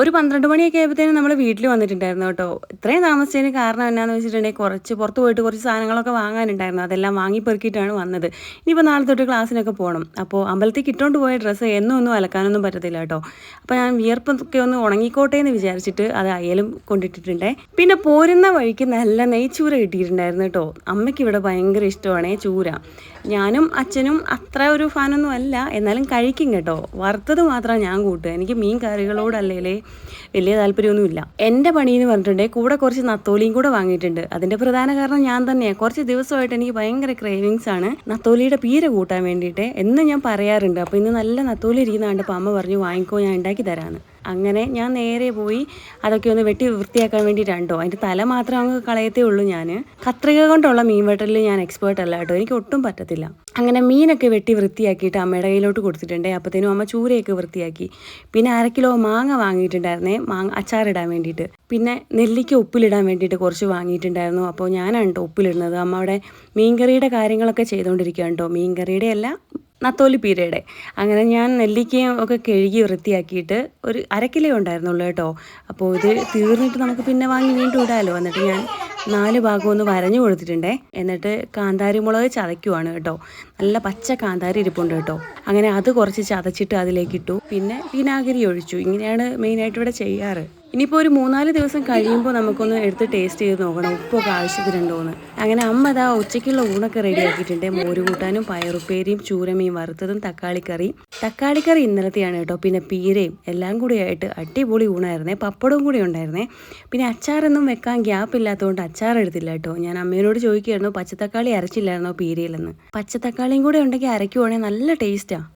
ഒരു പന്ത്രണ്ട് മണിയൊക്കെ ആയപ്പോഴത്തേനും നമ്മൾ വീട്ടിൽ വന്നിട്ടുണ്ടായിരുന്നു കേട്ടോ. ഇത്രയും താമസിച്ചതിന് കാരണം എന്നാന്ന് വെച്ചിട്ടുണ്ടെങ്കിൽ കുറച്ച് പുറത്ത് പോയിട്ട് കുറച്ച് സാധനങ്ങളൊക്കെ വാങ്ങാനുണ്ടായിരുന്നു. അതെല്ലാം വാങ്ങി പെറുക്കിയിട്ടാണ് വന്നത്. ഇനിയിപ്പോൾ നാളെ തൊട്ട് ക്ലാസ്സിനൊക്കെ പോകണം അപ്പോൾ അമ്പലത്തിൽ കിട്ടുകൊണ്ട് പോയ ഡ്രസ്സ് എന്നും ഒന്നും അലക്കാനൊന്നും പറ്റത്തില്ല കേട്ടോ. അപ്പോൾ ഞാൻ വിയർപ്പൊക്കെ ഒന്ന് ഉണങ്ങിക്കോട്ടെ എന്ന് വിചാരിച്ചിട്ട് അത് അയലും കൊണ്ടിട്ടിട്ടുണ്ടേ. പിന്നെ പോരുന്ന വഴിക്ക് നല്ല നെയ്ച്ചൂര കിട്ടിയിട്ടുണ്ടായിരുന്നു കേട്ടോ. അമ്മയ്ക്ക് ഇവിടെ ഭയങ്കര ഇഷ്ടമാണേ ചൂര. ഞാനും അച്ഛനും അത്ര ഒരു ഫാനൊന്നും അല്ല. എന്നാലും കഴിക്കും കേട്ടോ. വറുത്തത് മാത്രമാണ് ഞാൻ കൂട്ടുക. എനിക്ക് മീൻ കറികളോടല്ലേ വലിയ താല്പര്യമൊന്നുമില്ല. എന്റെ പണി എന്ന് പറഞ്ഞിട്ടുണ്ടെങ്കിൽ കൂടെ കുറച്ച് നത്തോലിയും കൂടെ വാങ്ങിയിട്ടുണ്ട്. അതിന്റെ പ്രധാന കാരണം ഞാൻ തന്നെയാണ് കുറച്ച് ദിവസമായിട്ട് എനിക്ക് ഭയങ്കര ക്രേവിങ്സ് ആണ് നത്തോലിയുടെ പീര കൂട്ടാൻ വേണ്ടിയിട്ട് എന്ന് ഞാൻ പറയാറുണ്ട്. അപ്പോൾ ഇന്ന് നല്ല നത്തോലി ഇരിക്കുന്ന കണ്ടപ്പോൾ അമ്മ പറഞ്ഞു വാങ്ങിക്കോ ഞാൻ ഉണ്ടാക്കി തരാമെന്ന് അങ്ങനെ ഞാൻ നേരെ പോയി അതൊക്കെ ഒന്ന് വെട്ടി വൃത്തിയാക്കാൻ വേണ്ടിയിട്ടാണ്ടോ അതിന്റെ തല മാത്രം അങ്ങ് കളയത്തേ ഉള്ളൂ ഞാൻ കത്രിക കൊണ്ടുള്ള മീൻ വെട്ടലിൽ ഞാൻ എക്സ്പേർട്ട് അല്ല കേട്ടോ. എനിക്ക് ഒട്ടും പറ്റത്തില്ല. അങ്ങനെ മീനൊക്കെ വെട്ടി വൃത്തിയാക്കിയിട്ട് അമ്മയുടെ കയ്യിലോട്ട് കൊടുത്തിട്ടുണ്ട്. അപ്പോഴത്തേനും അമ്മ ചൂരയൊക്കെ വൃത്തിയാക്കി. പിന്നെ അര കിലോ മാങ്ങ വാങ്ങിയിട്ടുണ്ടായിരുന്നേ. മാങ്ങ അച്ചാറിടാൻ വേണ്ടിയിട്ട്. പിന്നെ നെല്ലിക്ക ഉപ്പിലിടാൻ വേണ്ടിയിട്ട് കുറച്ച് വാങ്ങിയിട്ടുണ്ടായിരുന്നു. അപ്പോൾ ഞാനാണ് കേട്ടോ ഉപ്പിലിടുന്നത്. അമ്മ അവിടെ മീൻകറിയുടെ കാര്യങ്ങളൊക്കെ ചെയ്തുകൊണ്ടിരിക്കുകയാണ് കേട്ടോ മീൻകറിയുടെ അല്ല നത്തോലി പീരയുടെ. അങ്ങനെ ഞാൻ നെല്ലിക്കയും ഒക്കെ കഴുകി വൃത്തിയാക്കിയിട്ട് ഒരു അരക്കിലേ കിലോ ഉണ്ടായിരുന്നുള്ളൂ കേട്ടോ. അപ്പോൾ ഇത് തീർന്നിട്ട് നമുക്ക് പിന്നെ വാങ്ങി വീണ്ടും ഇടാമല്ലോ എന്നിട്ട് ഞാൻ നാല് ഭാഗം ഒന്ന് വരഞ്ഞു കൊടുത്തിട്ടുണ്ടേ. എന്നിട്ട് കാന്താരി മുളക് ചതയ്ക്കുവാണ് കേട്ടോ. നല്ല പച്ച കാന്താരി ഇരിപ്പുണ്ട് കേട്ടോ. അങ്ങനെ അത് കുറച്ച് ചതച്ചിട്ട് അതിലേക്ക് ഇട്ടു. പിന്നെ വിനാഗിരി ഒഴിച്ചു. ഇങ്ങനെയാണ് മെയിനായിട്ട് ഇവിടെ ചെയ്യാറ്. ഇനിയിപ്പോൾ ഒരു മൂന്നാൽ ദിവസം കഴിയുമ്പോൾ നമുക്കൊന്ന് എടുത്ത് ടേസ്റ്റ് ചെയ്ത് നോക്കണം. ഉപ്പൊക്കെ ആവശ്യത്തിനുണ്ടോ എന്ന് അങ്ങനെ അമ്മ അതാ ഉച്ചയ്ക്കുള്ള ഊണൊക്കെ റെഡി ആക്കിയിട്ടുണ്ട്. മോര് കൂട്ടാനും പയറുപ്പേരിയും ചൂരമീൻ വറുത്തതും തക്കാളിക്കറി തക്കാളിക്കറി ഇന്നലത്തെയാണ് കേട്ടോ. പിന്നെ പീരയും എല്ലാം കൂടിയായിട്ട് അടിപൊളി ഊണായിരുന്നേ. പപ്പടവും കൂടി ഉണ്ടായിരുന്നേ. പിന്നെ അച്ചാറൊന്നും വെക്കാൻ ഗ്യാപ്പ് ഇല്ലാത്തതുകൊണ്ട് അച്ചാർ എടുത്തില്ല കേട്ടോ ഞാൻ അമ്മയോട് ചോദിക്കുകയായിരുന്നു പച്ചത്തക്കാളി അരച്ചില്ലായിരുന്നോ പീരയിലെന്ന് പച്ചത്തക്കാളിയും കൂടെ ഉണ്ടെങ്കിൽ അരയ്ക്കുവാണെങ്കിൽ നല്ല ടേസ്റ്റാണ്